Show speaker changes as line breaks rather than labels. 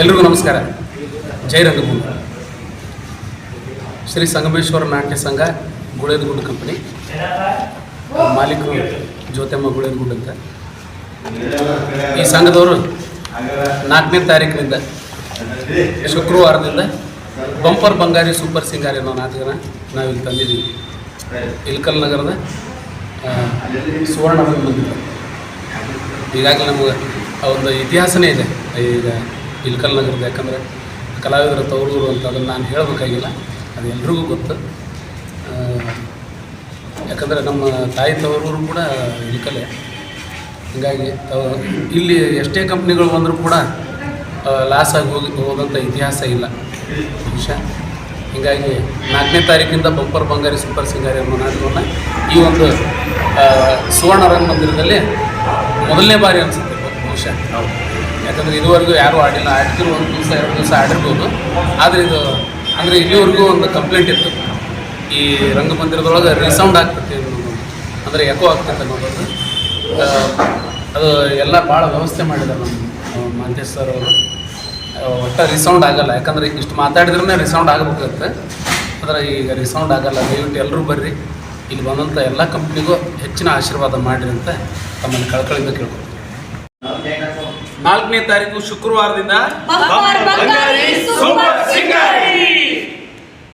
ಎಲ್ರಿಗೂ ನಮಸ್ಕಾರ. ಜೈ ರಂಗಭೂಮಿ. ಶ್ರೀ ಸಂಗಮೇಶ್ವರ ನಾಟ್ಯ ಸಂಘ ಗುಳೇದಗುಡ್ಡ ಕಂಪನಿ ಮಾಲೀಕರು ಜ್ಯೋತಮ್ಮ ಗುಳೇದಗುಡ್ಡ ಅಂತ. ಈ ಸಂಘದವರು ನಾಲ್ಕನೇ ತಾರೀಕಿನಿಂದ ಶುಕ್ರವಾರದಿಂದ ಬಂಪರ್ ಬಂಗಾರಿ ಸೂಪರ್ ಸಿಂಗಾರಿ ಅನ್ನೋ ನಾಟಕನ ಇಲ್ಲಿ ತಂದಿದ್ದೀವಿ. ಇಲ್ಕಲ್ ನಗರದ ಸುವರ್ಣ ಮಂದಿರ ಈಗಾಗಲೇ ನಮಗೆ ಆ ಒಂದು ಇತಿಹಾಸನೇ ಇದೆ. ಈಗ ಇಲ್ಕಲ್ ನಗರದ ಯಾಕಂದರೆ ಕಲಾವಿದರ ತವರೂರು ಅಂತ ಅದನ್ನು ನಾನು ಹೇಳಬೇಕಾಗಿಲ್ಲ, ಅದು ಎಲ್ರಿಗೂ ಗೊತ್ತು. ಯಾಕಂದರೆ ನಮ್ಮ ತಾಯಿ ತವರೂರು ಕೂಡ ಇಲ್ಕಲೆ ಹೀಗಾಗಿ ಇಲ್ಲಿ ಎಷ್ಟೇ ಕಂಪ್ನಿಗಳು ಬಂದರೂ ಕೂಡ ಲಾಸ್ ಆಗಿ ಹೋಗಿ ಹೋದಂಥ ಇತಿಹಾಸ ಇಲ್ಲ. ವಿಷಯ ಹೀಗಾಗಿ ನಾಲ್ಕನೇ ತಾರೀಕಿಂದ ಬಂಪರ್ ಬಂಗಾರಿ ಸೂಪರ್ ಸಿಂಗಾರಿ ಅನ್ನೋ ನಾಟಕವನ್ನು ಈ ಒಂದು ಸುವರ್ಣ ರಂಗಮಂದಿರದಲ್ಲಿ ಮೊದಲನೇ ಬಾರಿ ಅನಿಸುತ್ತೆ. ಬಹುಶಃ ಯಾಕಂದ್ರೆ ಇದುವರೆಗೂ ಯಾರೂ ಆಡಿಲ್ಲ. ಆಡ್ತಿರೋ ಒಂದು ದಿವಸ, ಎರಡು ದಿವಸ ಆಡಿರ್ಬೋದು. ಆದರೆ ಇದು, ಅಂದರೆ ಇಲ್ಲಿವರೆಗೂ ಒಂದು ಕಂಪ್ಲೇಂಟ್ ಇತ್ತು. ಈ ರಂಗಮಂದಿರದೊಳಗೆ ರಿಸೌಂಡ್ ಆಗ್ತೈತೆ ಅಂದರೆ ಎಕೋ ಆಗ್ತೈತೆ ಅನ್ನೋದು ಅದು ಎಲ್ಲ ಭಾಳ ವ್ಯವಸ್ಥೆ ಮಾಡಿದ್ದಾರೆ ನಮ್ಮ ಮಹಂತೇಶ್ ಸರ್ ಅವರು. ಒಟ್ಟು ರಿಸೌಂಡ್ ಆಗಲ್ಲ. ಯಾಕಂದರೆ ಇಷ್ಟು ಮಾತಾಡಿದ್ರೇ ರಿಸೌಂಡ್ ಆಗಬೇಕಾಗುತ್ತೆ. ಆದರೆ ಈಗ ರಿಸೌಂಡ್ ಆಗಲ್ಲ. ದಯವಿಟ್ಟು ಎಲ್ಲರೂ ಬರ್ರಿ. ಇಲ್ಲಿ ಬಂದಂಥ ಎಲ್ಲ ಕಂಪ್ನಿಗೂ ಹೆಚ್ಚಿನ ಆಶೀರ್ವಾದ ಮಾಡಿರಿ ಅಂತ ತಮ್ಮನ್ನು ಕಳ್ಕಳಿಂದ ಕೇಳ್ಕೊತೀನಿ ನಾಲ್ಕನೇ ತಾರೀಕು ಶುಕ್ರವಾರದಿಂದ